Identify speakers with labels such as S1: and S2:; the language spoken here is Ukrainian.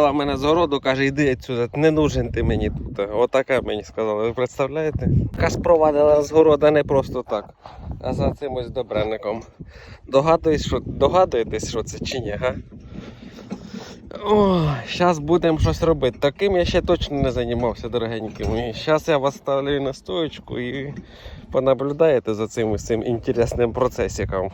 S1: Вона мене з городу каже, йди відсюди, не нужен ти мені тут. Отаке мені сказали. Ви представляєте? Така спровадила з города не просто так, а за цим ось добренником. Догадуєтесь, що, догадуєтесь, що це чи ні, га? О, зараз будемо щось робити. Таким я ще точно не займався, дорогенькі мої. Зараз я вас ставлю на стоечку і понаблюдаєте за цим цим інтересним процесиком.